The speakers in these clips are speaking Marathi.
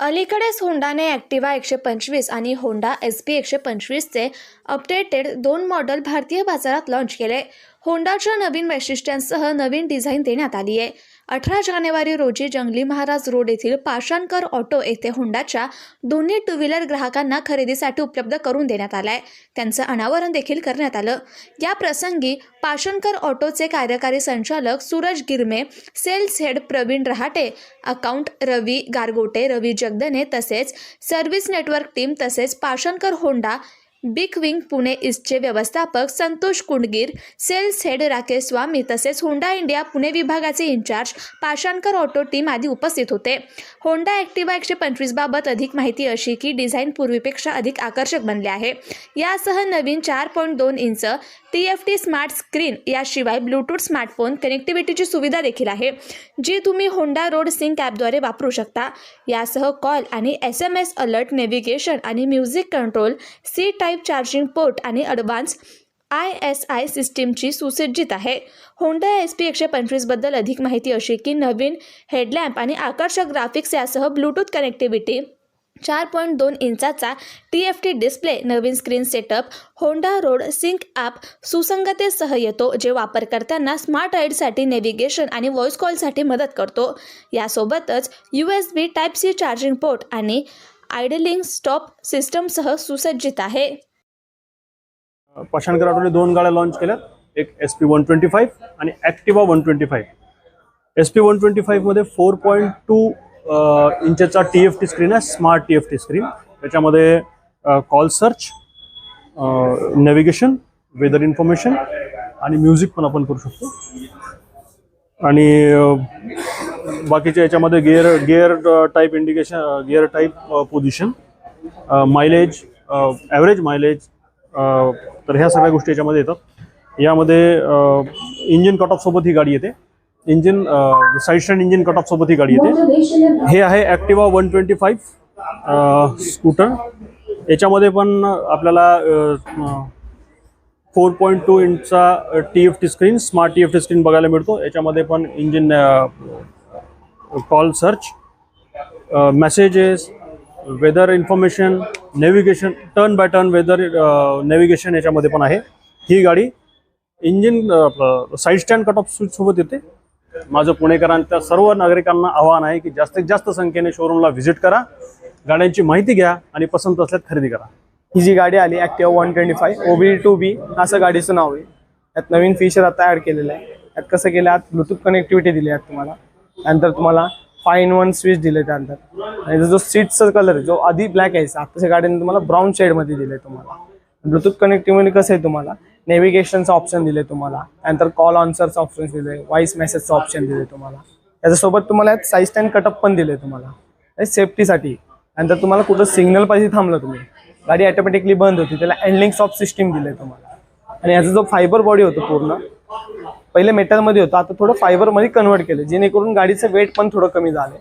अलीकडेच होंडाने ॲक्टिवा एकशे पंचवीस आणि होंडा एस पी एकशे पंचवीसचे अपडेटेड दोन मॉडेल भारतीय बाजारात लाँच केले. होंडाच्या नवीन वैशिष्ट्यांसह नवीन डिझाईन देण्यात आली आहे. अठरा जानेवारी रोजी जंगली महाराज रोड येथील पाषाणकर ऑटो येथे होंडाच्या दोन्ही टू व्हीलर ग्राहकांना खरेदीसाठी उपलब्ध करून देण्यात आला आहे त्यांचं अनावरण देखील करण्यात आलं. या प्रसंगी पाषाणकर ऑटोचे कार्यकारी संचालक Suraj Girme sales head Pravin Rahate account Ravi Gargote Ravi Jagdane तसेच सर्व्हिस नेटवर्क टीम तसेच Pashankar Honda big wing Pune ईस्टचे व्यवस्थापक संतोष कुंडगीर सेल्स हेड राकेश स्वामी तसेच होंडा इंडिया पुणे विभागाचे इंचार्ज पाषाणकर ऑटो टीम आदी उपस्थित होते. होंडा ॲक्टिवा एकशे पंचवीसबाबत अधिक माहिती अशी की डिझाईन पूर्वीपेक्षा अधिक आकर्षक बनले आहे. यासह नवीन चार पॉईंट दोन inch T F T smart screen याशिवाय ब्लूटूथ स्मार्टफोन कनेक्टिव्हिटीची सुविधा देखील आहे जी तुम्ही होंडा रोड सिंक ॲपद्वारे वापरू शकता. यासह कॉल आणि S M S alert navigation आणि music control C type charging port आणि ॲडव्हान्स आय एस आय सिस्टीमची सुसज्जित आहे. होंडा एस पी एकशे पंचवीसबद्दल अधिक माहिती अशी की नवीन हेडलॅम्प आणि आकर्षक ग्राफिक्स यासह ब्लूटूथ कनेक्टिव्हिटी चार पॉईंट दोन इंचाचा टी एफ टी डिस्प्ले नवीन screen setup Honda road sync app सुसंगतेसह येतो जे वापरकर्त्यांना स्मार्ट राईडसाठी नेव्हिगेशन आणि व्हॉइस कॉलसाठी मदत करतो. यासोबतच U S B type C charging port आणि आयडलिंग स्टॉप सिस्टमसह सुसज्जित आहे. पाषाणकर ऑटोने दोन गाड्या लॉन्च केल्यात. एक S P one twenty five आणि Activa one twenty five S P one twenty फाईव्हमध्ये four point two इंचचा टी एफ टी स्क्रीन आहे smart T F T screen त्याच्यामध्ये call search navigation weather information आणि म्युझिक पण आपण करू शकतो. आणि बाकीच्या याच्यामध्ये gear gear type indication gear type position mileage average mileage तर ह्या सगळ्या गोष्टी याच्यामध्ये येतात. यामध्ये इंजिन कट ऑफसोबत ही गाडी येते. Engine side stand engine cut ऑफसोबत ही गाडी येते. हे आहे Activa one twenty five scooter याच्यामध्ये पण आपल्याला four point two इंचचा T F T screen smart T F T screen बघायला मिळतो. याच्यामध्ये पण engine call search messages weather information navigation turn by turn weather navigation याच्यामध्ये पण आहे. ही गाडी इंजिन आपलं side stand cut off switch सोबत येते. माझं पुणेकरांच्या सर्व नागरिकांना आव्हान आहे की जास्तीत जास्त संख्येने शोरूमला व्हिजिट करा. गाड्यांची माहिती घ्या आणि पसंत असल्यास खरेदी करा. ही जी गाडी आली Activa one twenty five B two B असं गाडीचं नाव आहे. त्यात नवीन फीचर आता ॲड केलेलं आहे. त्यात कसं केलं? आत ब्लूटूथ कनेक्टिव्हिटी दिली आहे तुम्हाला. त्यानंतर तुम्हाला फाईन वन स्विच दिले त्यानंतर. आणि जो सीटचा कलर आहे जो आधी ब्लॅक आहे आत्ताच्या गाडीने तुम्हाला ब्राऊन शेडमध्ये दिले तुम्हाला. ब्लूटूथ कनेक्टिव्हिटी कसं आहे तुम्हाला? नेव्हिगेशनचं ऑप्शन दिले तुम्हाला. त्यानंतर कॉल ऑन्सरचं ऑप्शन दिले व्हॉइस मेसेजचं ऑप्शन दिले तुम्हाला. त्याच्यासोबत तुम्हाला साईज स्टँड कटअप पण दिले तुम्हाला. सेफ्टीसाठी त्यानंतर तुम्हाला कुठं सिग्नल पाहिजे थांबलं तुम्ही. गाडी ऑटोमॅटिकली बंद होती त्याला हँडलिंग सॉफ्ट सिस्टीम दिले तुम्हाला. आणि याचा जो फायबर बॉडी होतो पूर्ण पहिले मेटलमध्ये होतं. आता थोडं फायबरमध्ये कन्वर्ट केलं जेणेकरून गाडीचं वेट पण थोडं कमी झालं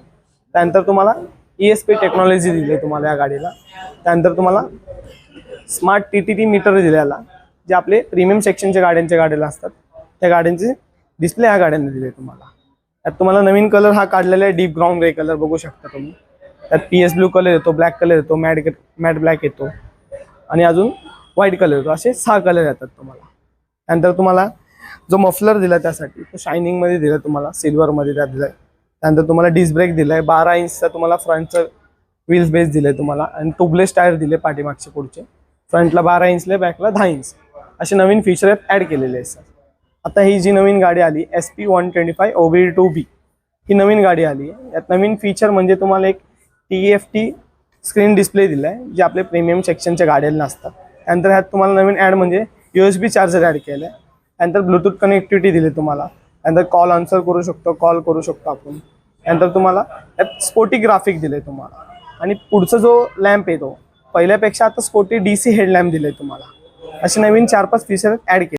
त्यानंतर तुम्हाला ई एस पी टेक्नॉलॉजी दिली आहे तुम्हाला या गाडीला. त्यानंतर तुम्हाला smart T T T meter दिल्याला जे आपले प्रीमियम सेक्शनच्या गाड्यांच्या गाड्याला असतात. त्या गाड्यांचे डिस्प्ले ह्या गाड्यांना दिले तुम्हाला. त्यात तुम्हाला नवीन कलर हा काढलेला आहे डीप ग्राउंड ग्रे कलर बघू शकता तुम्ही. त्यात पी एस ब्लू कलर येतो ब्लॅक कलर येतो मॅट मॅट ब्लॅक येतो. आणि अजून व्हाईट कलर येतो. असे सहा कलर येतात तुम्हाला. त्यानंतर तुम्हाला जो मफलर दिला त्यासाठी तो शायनिंगमध्ये दिला तुम्हाला सिल्वरमध्ये त्यात दिलाय. त्यानंतर तुम्हाला डिस्क ब्रेक दिलाय बारा इंचचा तुम्हाला फ्रंटचं व्हील्स बेस दिलंय तुम्हाला आणि टुबलेस टायर दिले पाठीमागचे पुढचे. फ्रंटला बारा इंचले बॅकला दहा इंच. असे नवीन फीचर ॲड केलेले आहेत सर आता ही जी नवीन गाडी आली S P one twenty five OB two B ही नवीन गाडी आली. आहे यात नवीन फीचर म्हणजे तुम्हाला एक T F T screen display दिला आहे जे आपले प्रीमियम सेक्शनच्या गाड्यांना असतात त्यानंतर ह्यात तुम्हाला नवीन ॲड म्हणजे U S B charger add केलं आहे त्यानंतर ब्लूटूथ कनेक्टिव्हिटी दिली तुम्हाला. त्यानंतर कॉल आन्सर करू शकतो कॉल करू शकतो आपण. त्यानंतर तुम्हाला त्यात स्पोर्टी ग्राफिक दिले तुम्हाला. आणि पुढचा जो लॅम्प येतो पहिल्यापेक्षा आता स्पोटी डी सी हेडलॅम्प दिले तुम्हाला. असे नवीन चार पाच फीचर ॲड केले.